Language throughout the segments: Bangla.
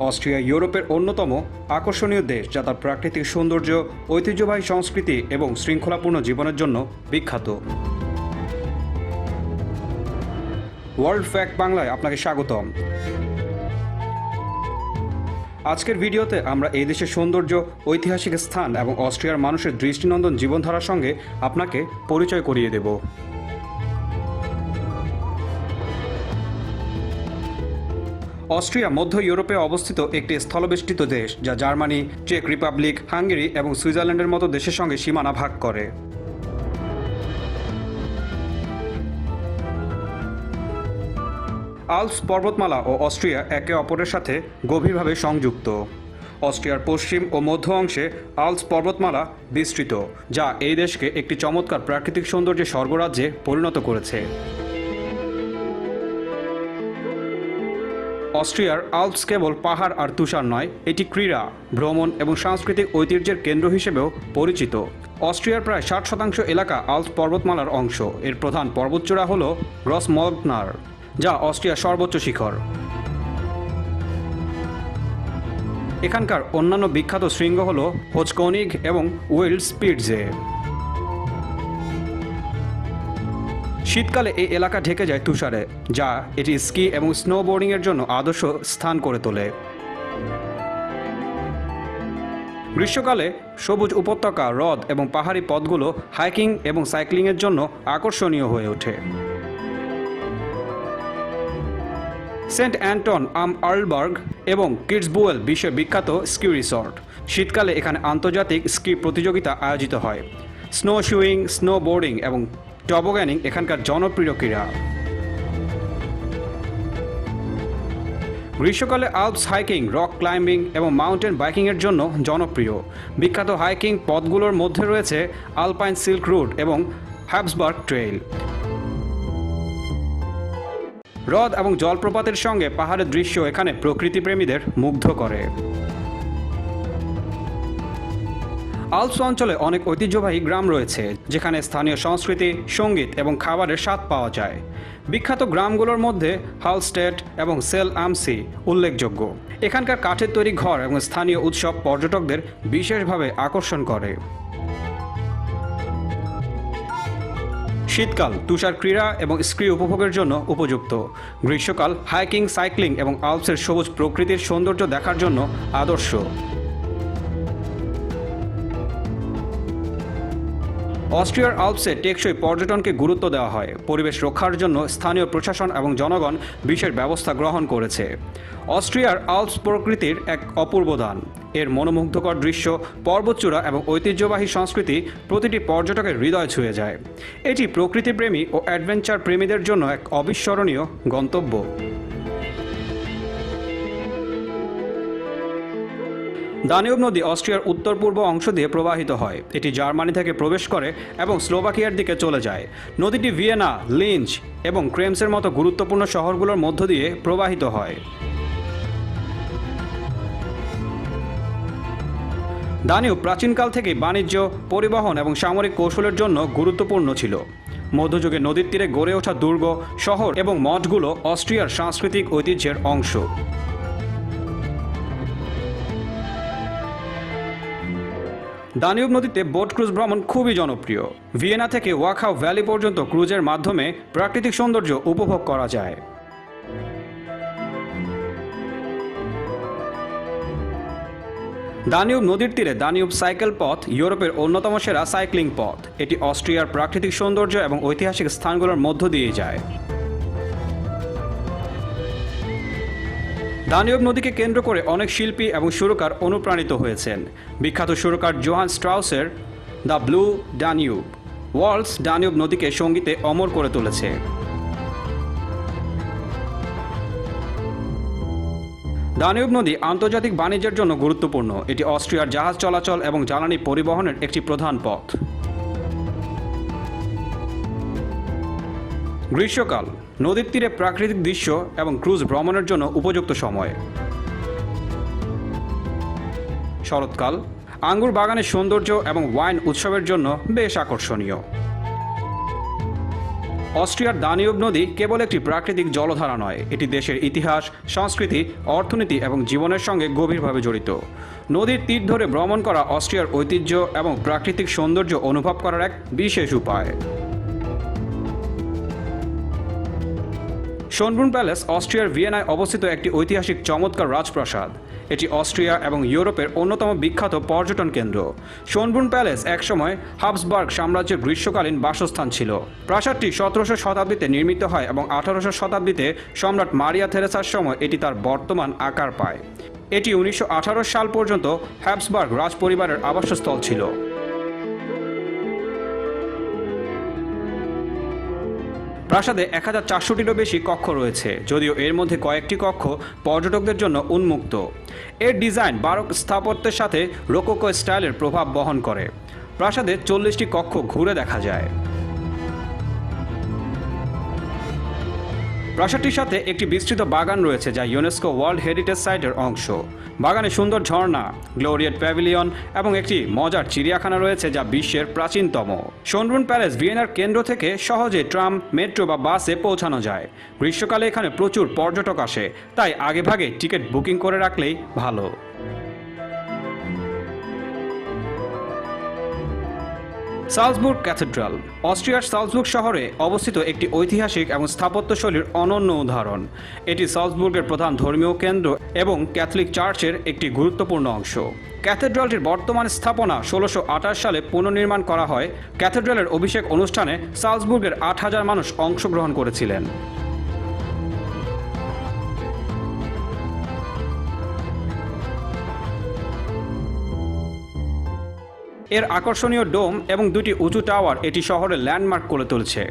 অস্ট্রিয়া ইউরোপের অন্যতম আকর্ষণীয় দেশ যা তার প্রাকৃতিক সৌন্দর্য, ঐতিহ্যবাহী সংস্কৃতি এবং শৃঙ্খলাপূর্ণ জীবনের জন্য বিখ্যাত। ওয়ার্ল্ড ফ্যাক্ট বাংলায় আপনাকে স্বাগতম। আজকের ভিডিওতে আমরা এই দেশের সৌন্দর্য, ঐতিহাসিক স্থান এবং অস্ট্রিয়ার মানুষের দৃষ্টিনন্দন জীবনধারার সঙ্গে আপনাকে পরিচয় করিয়ে দেব। অস্ট্রিয়া, মধ্য ইউরোপে অবস্থিত একটি স্থলবেষ্টিত দেশ, যা জার্মানি, চেক রিপাবলিক, হাঙ্গেরি এবং সুইজারল্যান্ডের মতো দেশের সঙ্গে সীমানা ভাগ করে। আলপস পর্বতমালা ও অস্ট্রিয়া একে অপরের সাথে গভীরভাবে সংযুক্ত। অস্ট্রিয়ার পশ্চিম ও মধ্য অংশে আলপস পর্বতমালা বিস্তৃত, যা এই দেশকে একটি চমৎকার প্রাকৃতিক সৌন্দর্যের স্বর্গরাজ্যে পরিণত করেছে। অস্ট্রিয়ার আলপস কেবল পাহাড় আর তুষার নয়, এটি ক্রীড়া, ভ্রমণ এবং সাংস্কৃতিক ঐতিহ্যের কেন্দ্র হিসেবেও পরিচিত। অস্ট্রিয়ার প্রায় ষাট শতাংশ এলাকা আলপস পর্বতমালার অংশ। এর প্রধান পর্বতচূড়া হল রসমগনার যা অস্ট্রিয়ার সর্বোচ্চ শিখর। এখানকার অন্যান্য বিখ্যাত শৃঙ্গ হল হোচকনিগ এবং উইল্ড স্পিডজে শীতকালে এই এলাকা ঢেকে যায় তুষারে, যা এটি স্কি এবং স্নোবোর্ডিংয়ের জন্য আদর্শ স্থান করে তোলে। গ্রীষ্মকালে সবুজ উপত্যকা, হ্রদ এবং পাহাড়ি পথগুলো হাইকিং এবং সাইক্লিংয়ের জন্য আকর্ষণীয় হয়ে ওঠে। সেন্ট অ্যান্টন আম আর্লবার্গ এবং কিডসবুয়েল বিশ্বের বিখ্যাত স্কি রিসর্ট। শীতকালে এখানে আন্তর্জাতিক স্কি প্রতিযোগিতা আয়োজিত হয়। স্নো শুইং স্নো বোর্ডিং এবং টবগ্যানিং এখানকার জনপ্রিয় ক্রীড়া। গ্রীষ্মকালে আলপস হাইকিং, রক ক্লাইম্বিং এবং মাউন্টেন বাইকিংয়ের জন্য জনপ্রিয়। বিখ্যাত হাইকিং পথগুলোর মধ্যে রয়েছে আলপাইন সিল্ক রুট এবং হ্যাবসবার্গ ট্রেইল। হ্রদ এবং জলপ্রপাতের সঙ্গে পাহাড়ের দৃশ্য এখানে প্রকৃতিপ্রেমীদের মুগ্ধ করে। আলপস অঞ্চলে অনেক ঐতিহ্যবাহী গ্রাম রয়েছে, যেখানে স্থানীয় সংস্কৃতি, সংগীত এবং খাবারের স্বাদ পাওয়া যায়। বিখ্যাত গ্রামগুলোর মধ্যে হালস্টেট এবং সেল আমসি উল্লেখযোগ্য। এখানকার কাঠের তৈরি ঘর এবং স্থানীয় উৎসব পর্যটকদের বিশেষভাবে আকর্ষণ করে। শীতকাল তুষার ক্রীড়া এবং স্ক্রি উপভোগের জন্য উপযুক্ত। গ্রীষ্মকাল হাইকিং, সাইক্লিং এবং আলপসের সবুজ প্রকৃতির সৌন্দর্য দেখার জন্য আদর্শ। অস্ট্রিয়ার আলপসে টেকসই পর্যটনকে গুরুত্ব দেওয়া হয়। পরিবেশ রক্ষার জন্য স্থানীয় প্রশাসন এবং জনগণ বিশেষ ব্যবস্থা গ্রহণ করেছে। অস্ট্রিয়ার আলপস প্রকৃতির এক অপূর্ব দান। এর মনোমুগ্ধকর দৃশ্য, পর্বতচূড়া এবং ঐতিহ্যবাহী সংস্কৃতি প্রতিটি পর্যটকের হৃদয় ছুঁয়ে যায়। এটি প্রকৃতিপ্রেমী ও অ্যাডভেঞ্চার প্রেমীদের জন্য এক অবিস্মরণীয় গন্তব্য। দানিউব নদী অস্ট্রিয়ার উত্তর পূর্ব অংশ দিয়ে প্রবাহিত হয়। এটি জার্মানি থেকে প্রবেশ করে এবং স্লোভাকিয়ার দিকে চলে যায়। নদীটি ভিয়েনা, লিঞ্চ এবং ক্রেমসের মতো গুরুত্বপূর্ণ শহরগুলোর মধ্য দিয়ে প্রবাহিত হয়। দানিউব প্রাচীনকাল থেকে বাণিজ্য, পরিবহন এবং সামরিক কৌশলের জন্য গুরুত্বপূর্ণ ছিল। মধ্যযুগে নদীর তীরে গড়ে ওঠা দুর্গ, শহর এবং মঠগুলো অস্ট্রিয়ার সাংস্কৃতিক ঐতিহ্যের অংশ। দানিউব নদীতে বোট ক্রুজ ভ্রমণ খুবই জনপ্রিয়। ভিয়েনা থেকে ওয়াখাও ভ্যালি পর্যন্ত ক্রুজের মাধ্যমে প্রাকৃতিক সৌন্দর্য উপভোগ করা যায়। দানিউব নদীর তীরে দানিউব সাইকেল পথ ইউরোপের অন্যতম সেরা সাইক্লিং পথ। এটি অস্ট্রিয়ার প্রাকৃতিক সৌন্দর্য এবং ঐতিহাসিক স্থানগুলোর মধ্য দিয়ে যায়। দানিউব নদীকে কেন্দ্র করে অনেক শিল্পী এবং সুরকার অনুপ্রাণিত হয়েছেন। বিখ্যাত সুরকার Johann স্ট্রাউসের the Blue Danube waltz Danube নদীকে সঙ্গীতে অমর করে তুলেছে। দানিউব নদী আন্তর্জাতিক বাণিজ্যের জন্য গুরুত্বপূর্ণ। এটি অস্ট্রিয়ার জাহাজ চলাচল এবং জ্বালানি পরিবহনের একটি প্রধান পথ। গ্রীষ্মকাল নদীর তীরে প্রাকৃতিক দৃশ্য এবং ক্রুজ ভ্রমণের জন্য উপযুক্ত সময়। শরৎকাল, আঙ্গুর বাগানের সৌন্দর্য এবং ওয়াইন উৎসবের জন্য বেশ আকর্ষণীয়। অস্ট্রিয়ার দানিউব নদী কেবল একটি প্রাকৃতিক জলধারা নয়, এটি দেশের ইতিহাস, সংস্কৃতি, অর্থনীতি এবং জীবনের সঙ্গে গভীরভাবে জড়িত। নদীর তীর ধরে ভ্রমণ করা অস্ট্রিয়ার ঐতিহ্য এবং প্রাকৃতিক সৌন্দর্য অনুভব করার এক বিশেষ উপায়। শোনব্রুন প্যালেস, অস্ট্রিয়ার ভিয়েনায় অবস্থিত একটি ঐতিহাসিক চমৎকার রাজপ্রাসাদ। এটি অস্ট্রিয়া এবং ইউরোপের অন্যতম বিখ্যাত পর্যটন কেন্দ্র। শোনব্রুন প্যালেস একসময় হাবসবার্গ সাম্রাজ্যের গ্রীষ্মকালীন বাসস্থান ছিল। প্রাসাদটি সতেরোশো শতাব্দীতে নির্মিত হয় এবং আঠারোশো শতাব্দীতে সম্রাট মারিয়া থেরেসার সময় এটি তার বর্তমান আকার পায়। এটি উনিশশো আঠারো সাল পর্যন্ত হ্যাবসবার্গ রাজপরিবারের আবাসস্থল ছিল। প্রাসাদে এক হাজার চারশোটিরও বেশি কক্ষ রয়েছে, যদিও এর মধ্যে কয়েকটি কক্ষ পর্যটকদের জন্য উন্মুক্ত। এর ডিজাইন বারক স্থাপত্যের সাথে রোকোকো স্টাইলের প্রভাব বহন করে। প্রাসাদে চল্লিশটি কক্ষ ঘুরে দেখা যায়। প্রাসাদটির সাথে একটি বিস্তৃত বাগান রয়েছে যা ইউনেস্কো ওয়ার্ল্ড হেরিটেজ সাইটের অংশ। বাগানে সুন্দর ঝর্ণা, গ্লোরিয়েট প্যাভিলিয়ন এবং একটি মজার চিড়িয়াখানা রয়েছে যা বিশ্বের প্রাচীনতম। সোনরুন প্যালেস ভিয়েনার কেন্দ্র থেকে সহজে ট্রাম, মেট্রো বা বাসে পৌঁছানো যায়। গ্রীষ্মকালে এখানে প্রচুর পর্যটক আসে, তাই আগেভাগে টিকিট বুকিং করে রাখলেই ভালো। Salzburg cathedral. অস্ট্রিয়ার সালসবুর্গ শহরে অবস্থিত একটি ঐতিহাসিক এবং স্থাপত্যশৈলীর অনন্য উদাহরণ। এটি সালসবুর্গের প্রধান ধর্মীয় কেন্দ্র এবং ক্যাথলিক চার্চের একটি গুরুত্বপূর্ণ অংশ। ক্যাথেড্রালটির বর্তমান স্থাপনা ষোলোশো সালে পুনর্নির্মাণ করা হয়। ক্যাথেড্রালের অভিষেক অনুষ্ঠানে সালসবুর্গের আট হাজার মানুষ অংশগ্রহণ করেছিলেন। এর আকর্ষণীয় ডোম এবং দুটি উঁচু টাওয়ার এটি শহরের ল্যান্ডমার্ক করে তুলছে।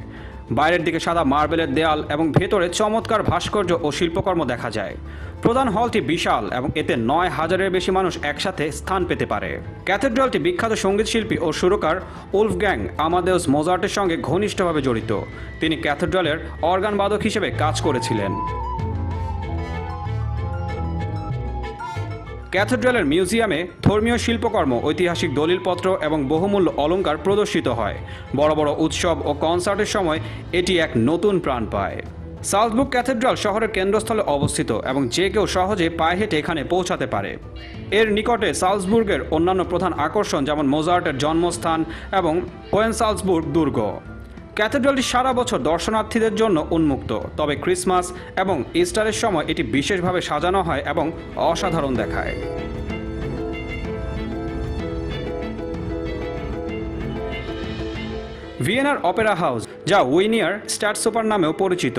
বাইরের দিকে সাদা মার্বেলের দেয়াল এবং ভেতরে চমৎকার ভাস্কর্য ও শিল্পকর্ম দেখা যায়। প্রধান হলটি বিশাল এবং এতে নয় হাজারের বেশি মানুষ একসাথে স্থান পেতে পারে। ক্যাথেড্রালটি বিখ্যাত সংগীত শিল্পী ও সুরকার উলফ গ্যাং আমাদেউস মোজার্টের সঙ্গে ঘনিষ্ঠভাবে জড়িত। তিনি ক্যাথেড্রালের অর্গান বাদক হিসেবে কাজ করেছিলেন। ক্যাথেড্রালের মিউজিয়ামে ধর্মীয় শিল্পকর্ম, ঐতিহাসিক দলিলপত্র এবং বহুমূল্য অলংকার প্রদর্শিত হয়। বড় বড় উৎসব ও কনসার্টের সময় এটি এক নতুন প্রাণ পায়। সালজবুক ক্যাথেড্রাল শহরের কেন্দ্রস্থলে অবস্থিত এবং যে কেউ সহজে পায়ে হেঁটে এখানে পৌঁছাতে পারে। এর নিকটে সালজবুর্গের অন্যান্য প্রধান আকর্ষণ যেমন মোজার্টের জন্মস্থান এবং হোয়েন সালজবুর্গ দুর্গ। ক্যাথেড্রালটি সারা বছর দর্শনার্থীদের জন্য উন্মুক্ত। তবে ক্রিসমাস এবং ইস্টারের সময় এটি বিশেষভাবে সাজানো হয় এবং অসাধারণ দেখায়। ভিয়েনার অপেরা হাউস, যা উইনিয়ার স্ট্যাট সুপার নামেও পরিচিত।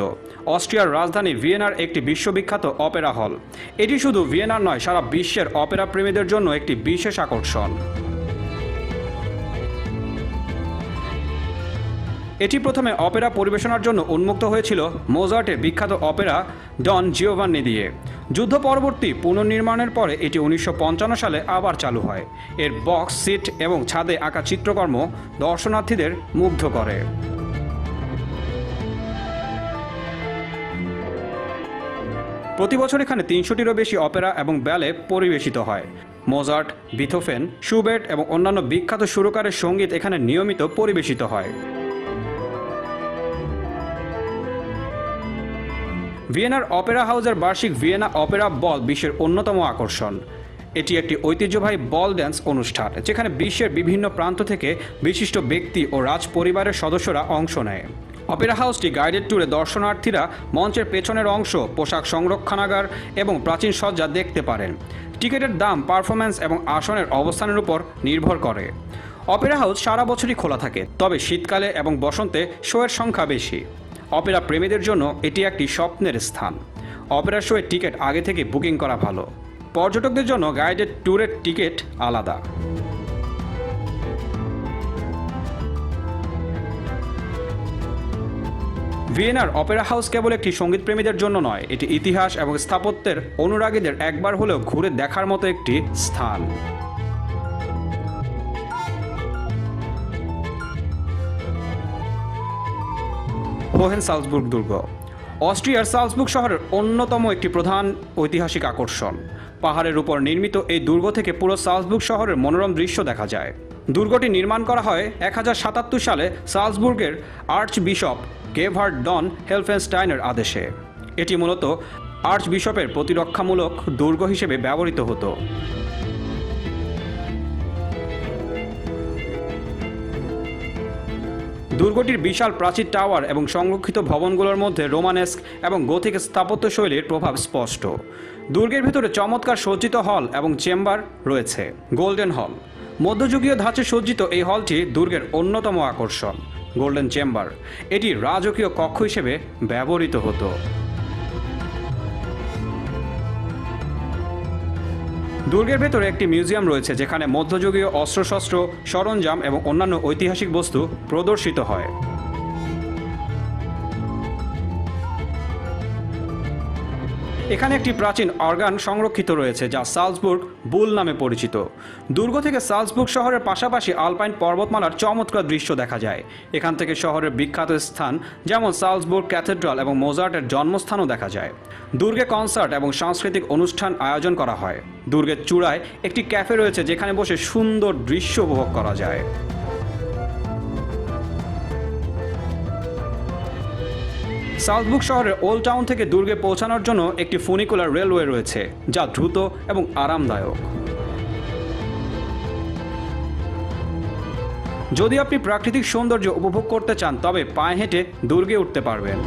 অস্ট্রিয়ার রাজধানী ভিয়েনার একটি বিশ্ববিখ্যাত অপেরা হল। এটি শুধু ভিয়েনার নয়, সারা বিশ্বের অপেরা প্রেমীদের জন্য একটি বিশেষ আকর্ষণ। এটি প্রথমে অপেরা পরিবেশনার জন্য উন্মুক্ত হয়েছিল মোজার্টের বিখ্যাত অপেরা ডন জিওভান্নি দিয়ে। যুদ্ধ পরবর্তী পুনর্নির্মাণের পরে এটি উনিশশো পঞ্চান্ন সালে আবার চালু হয়। এর বক্স, সিট এবং ছাদে আঁকা চিত্রকর্ম দর্শনার্থীদের মুগ্ধ করে। প্রতি বছর এখানে তিনশোটিরও বেশি অপেরা এবং ব্যালে পরিবেশিত হয়। মোজার্ট, বিথোফেন সুবেট এবং অন্যান্য বিখ্যাত সুরকারের সংগীত এখানে নিয়মিত পরিবেশিত হয়। ভিয়েনার অপেরা হাউসের বার্ষিক ভিয়েনা অপেরা বল বিশ্বের অন্যতম আকর্ষণ। এটি একটি ঐতিহ্যবাহী বল ড্যান্স অনুষ্ঠান, যেখানে বিশ্বের বিভিন্ন প্রান্ত থেকে বিশিষ্ট ব্যক্তি ও রাজ পরিবারের সদস্যরা অংশ নেয়। অপেরা হাউসটি গাইডেড ট্যুরে দর্শনার্থীরা মঞ্চের পেছনের অংশ, পোশাক সংরক্ষণাগার এবং প্রাচীন সজ্জা দেখতে পারেন। টিকিটের দাম, পারফরম্যান্স এবং আসনের অবস্থানের উপর নির্ভর করে। অপেরা হাউস সারা বছরই খোলা থাকে, তবে শীতকালে এবং বসন্তে শোয়ের সংখ্যা বেশি। অপেরা প্রেমীদের জন্য এটি একটি স্বপ্নের স্থান। অপেরা শোয়ের টিকিট আগে থেকে বুকিং করা ভালো। পর্যটকদের জন্য গাইডেড ট্যুরের টিকিট আলাদা। ভিয়েনার অপেরা হাউস কেবল একটি সংগীত প্রেমীদের জন্য নয়, এটি ইতিহাস এবং স্থাপত্যের অনুরাগীদের একবার হলেও ঘুরে দেখার মতো একটি স্থান। হোহেন সালজবুর্গ দুর্গ। অস্ট্রিয়ার সালজবুর্গ শহরের অন্যতম একটি প্রধান ঐতিহাসিক আকর্ষণ। পাহাড়ের উপর নির্মিত এই দুর্গ থেকে পুরো সালজবুর্গ শহরের মনোরম দৃশ্য দেখা যায়। দুর্গটি নির্মাণ করা হয় এক হাজার সাতাত্তর সালে সালসবুর্গের আর্চ বিশপ গেভার্ড ডন হেলফেনস্টাইনের আদেশে। এটি মূলত আর্চ বিশপের প্রতিরক্ষামূলক দুর্গ হিসেবে ব্যবহৃত হতো। দুর্গটির বিশাল প্রাচীর টাওয়ার এবং সংরক্ষিত ভবনগুলোর মধ্যে রোমানেস্ক এবং গথিক স্থাপত্যশৈলীর প্রভাব স্পষ্ট। দুর্গের ভেতরে চমৎকার সজ্জিত হল এবং চেম্বার রয়েছে, গোল্ডেন হল। মধ্যযুগীয় ধাঁচে সজ্জিত এই হলটি দুর্গের অন্যতম আকর্ষণ, গোল্ডেন চেম্বার। এটি রাজকীয় কক্ষ হিসেবে ব্যবহৃত হতো। দুর্গের ভেতরে একটি মিউজিয়াম রয়েছে যেখানে মধ্যযুগীয় অস্ত্রশস্ত্র, সরঞ্জাম এবং অন্যান্য ঐতিহাসিক বস্তু প্রদর্শিত হয়। এখানে একটি প্রাচীন অর্গান সংরক্ষিত রয়েছে, যা সালসবুর্গ বুল নামে পরিচিত। দুর্গ থেকে সালসবুর্গ শহরের পাশাপাশি আলপাইন পর্বতমালার চমৎকার দৃশ্য দেখা যায়। এখান থেকে শহরের বিখ্যাত স্থান, যেমন সালসবুর্গ ক্যাথেড্রাল এবং মোজার্টের জন্মস্থানও দেখা যায়। দুর্গে কনসার্ট এবং সাংস্কৃতিক অনুষ্ঠান আয়োজন করা হয়। দুর্গের চূড়ায় একটি ক্যাফে রয়েছে, যেখানে বসে সুন্দর দৃশ্য উপভোগ করা যায়। সাউথবুক শহরের ওল্ড টাউন থেকে দুর্গে পৌঁছানোর জন্য একটি ফুনিকুলার রেলওয়ে রয়েছে, যা দ্রুত এবং আরামদায়ক। যদি আপনি প্রাকৃতিক সৌন্দর্য উপভোগ করতে চান, তবে পায়ে হেঁটে দুর্গে উঠতে পারবেন।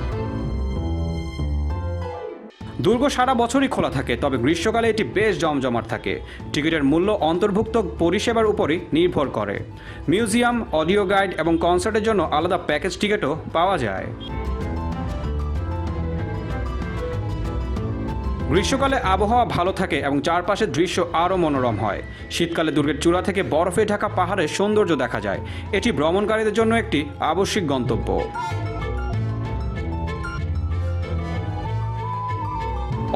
দুর্গ সারা বছরই খোলা থাকে, তবে গ্রীষ্মকালে এটি বেশ জমজমাট থাকে। টিকিটের মূল্য অন্তর্ভুক্ত পরিষেবার উপরই নির্ভর করে। মিউজিয়াম, অডিও গাইড এবং কনসার্টের জন্য আলাদা প্যাকেজ টিকিটও পাওয়া যায়। গ্রীষ্মকালে আবহাওয়া ভালো থাকে এবং চারপাশের দৃশ্য আরও মনোরম হয়। শীতকালে দুর্গের চূড়া থেকে বরফে ঢাকা পাহাড়ের সৌন্দর্য দেখা যায়। এটি ভ্রমণকারীদের জন্য একটি আবশ্যিক গন্তব্য।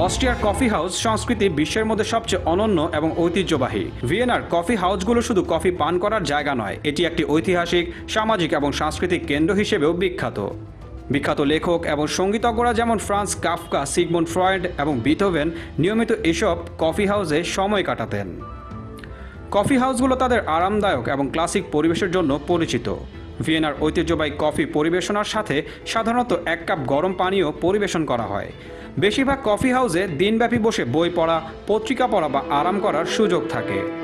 অস্ট্রিয়ার কফি হাউস সংস্কৃতি বিশ্বের মধ্যে সবচেয়ে অনন্য এবং ঐতিহ্যবাহী। ভিয়েনার কফি হাউসগুলো শুধু কফি পান করার জায়গা নয়, এটি একটি ঐতিহাসিক, সামাজিক এবং সাংস্কৃতিক কেন্দ্র হিসেবেও বিখ্যাত। বিখ্যাত লেখক এবং সঙ্গীতজ্ঞরা যেমন ফ্রান্স কাফকা, সিগমন্ড ফ্রয়েড এবং বিথোভেন নিয়মিত এসব কফি হাউসে সময় কাটাতেন। কফি হাউসগুলো তাদের আরামদায়ক এবং ক্লাসিক পরিবেশের জন্য পরিচিত। ভিয়েনার ঐতিহ্যবাহী কফি পরিবেশনার সাথে সাধারণত এক কাপ গরম পানীয় পরিবেশন করা হয়। বেশিরভাগ কফি হাউসে দিনব্যাপী বসে বই পড়া, পত্রিকা পড়া বা আরাম করার সুযোগ থাকে।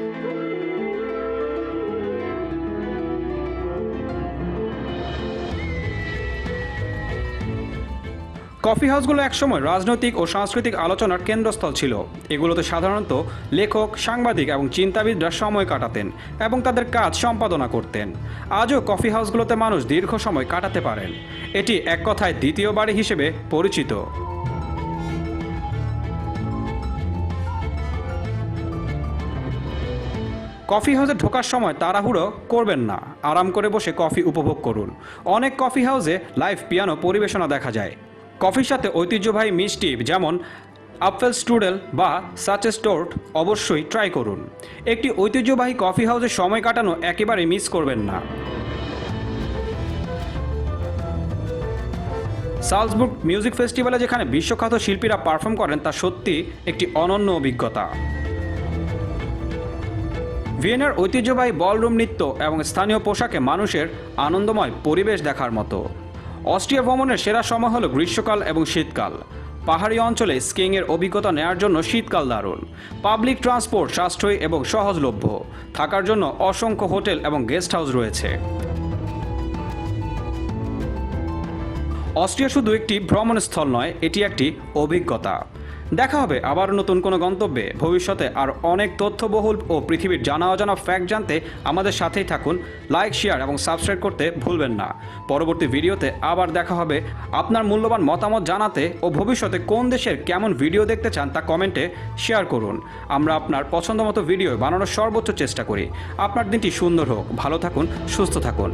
কফি হাউসগুলো একসময় রাজনৈতিক ও সাংস্কৃতিক আলোচনার কেন্দ্রস্থল ছিল। এগুলোতে সাধারণত লেখক, সাংবাদিক এবং চিন্তাবিদরা সময় কাটাতেন এবং তাদের কাজ সম্পাদনা করতেন। আজও কফি হাউসগুলোতে মানুষ দীর্ঘ সময় কাটাতে পারেন। এটি এক কথায় দ্বিতীয় বাড়ি হিসেবে পরিচিত। কফি হাউসে ঢোকার সময় তাড়াহুড়ো করবেন না। আরাম করে বসে কফি উপভোগ করুন। অনেক কফি হাউসে লাইভ পিয়ানো পরিবেশনা দেখা যায়। কফির সাথে ঐতিহ্যবাহী মিষ্টি যেমন আপেল স্টুডেল বা সাচেস টোর্ট অবশ্যই ট্রাই করুন। একটি ঐতিহ্যবাহী কফি হাউসে সময় কাটানো একেবারে মিস করবেন না। সালসবুর্গ মিউজিক ফেস্টিভ্যালে যেখানে বিশ্বখ্যাত শিল্পীরা পারফর্ম করেন, তা সত্যি একটি অনন্য অভিজ্ঞতা। ভিয়েনার ঐতিহ্যবাহী বলরুম নৃত্য এবং স্থানীয় পোশাকে মানুষের আনন্দময় পরিবেশ দেখার মতো। অস্ট্রিয়া ভ্রমণের সেরা সময় হলো গ্রীষ্মকাল এবং শীতকাল। পাহাড়ি অঞ্চলে স্কিংয়ের অভিজ্ঞতা নেয়ার জন্য শীতকাল দারুণ। পাবলিক ট্রান্সপোর্ট সাশ্রয়ী এবং সহজলভ্য। থাকার জন্য অসংখ্য হোটেল এবং গেস্ট হাউস রয়েছে। অস্ট্রিয়া শুধু একটি ভ্রমণস্থল নয়, এটি একটি অভিজ্ঞতা। দেখা হবে আবার নতুন কোনো গন্তব্যে। ভবিষ্যতে আর অনেক তথ্যবহুল ও পৃথিবীর জানা অজানা ফ্যাক্ট জানতে আমাদের সাথেই থাকুন। লাইক শেয়ার এবং সাবস্ক্রাইব করতে ভুলবেন না। পরবর্তী ভিডিওতে আবার দেখা হবে। আপনার মূল্যবান মতামত জানাতে ও ভবিষ্যতে কোন দেশের কেমন ভিডিও দেখতে চান তা কমেন্টে শেয়ার করুন। আমরা আপনার পছন্দ মতো ভিডিও বানানোর সর্বোচ্চ চেষ্টা করি। আপনার দিনটি সুন্দর হোক। ভালো থাকুন, সুস্থ থাকুন।